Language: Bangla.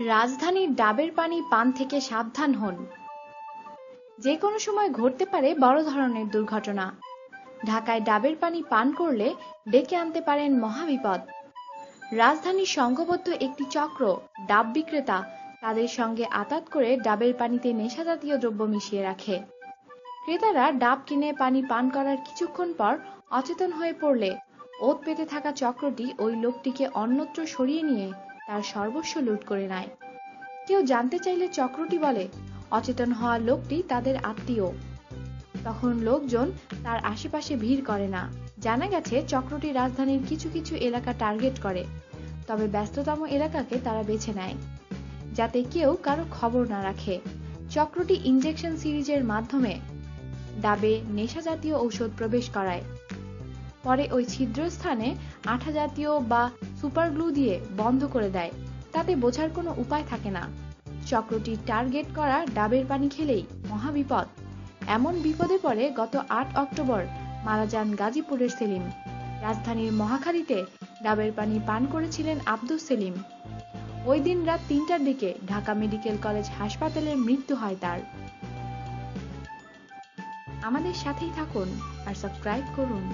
রাজধানীর ডাবের পানি পান থেকে সাবধান হন। যে কোনো সময় ঘটতে পারে বড় ধরনের দুর্ঘটনা। ঢাকায় ডাবের পানি পান করলে ডেকে আনতে পারেন মহাবিপদ। রাজধানীর সংঘবদ্ধ একটি চক্র, ডাব বিক্রেতা, তাদের সঙ্গে আতাত করে ডাবের পানিতে নেশাজাতীয় দ্রব্য মিশিয়ে রাখে। ক্রেতারা ডাব কিনে পানি পান করার কিছুক্ষণ পর অচেতন হয়ে পড়লে, ওত পেতে থাকা চক্রটি ওই লোকটিকে অন্যত্র সরিয়ে নিয়ে তার সর্বস্ব লুট করে নেয়। কেউ জানতে চাইলে চক্রটি বলে, অচেতন হওয়া লোকটি তাদের আত্মীয়। তখন লোকজন তার আশেপাশে ভিড় করে না। জানা গেছে, চক্রটি রাজধানীর কিছু কিছু এলাকা টার্গেট করে, তবে ব্যস্ততম এলাকাকে তারা বেছে নেয়, যাতে কেউ কারও খবর না রাখে। চক্রটি ইনজেকশন সিরিজের মাধ্যমে ডাবে নেশাজাতীয় ঔষধ প্রবেশ করায়। পরে ওই ছিদ্রস্থানে আঠা জাতীয় বা সুপার গ্লু দিয়ে বন্ধ করে দেয়। তাতে বোঝার কোনো উপায় থাকে না। চক্রটি টার্গেট করা ডাবের পানি খেলেই মহাবিপদ এমন বিপদে পড়ে গত আট অক্টোবর মারা যান গাজীপুরের সেলিম। রাজধানীর মহাখালীতে ডাবের পানি পান করেছিলেন আব্দুস সেলিম। ওই দিন রাত তিনটার দিকে ঢাকা মেডিকেল কলেজ হাসপাতালের মৃত্যু হয় তার। আমাদের সাথেই থাকুন আর সাবস্ক্রাইব করুন।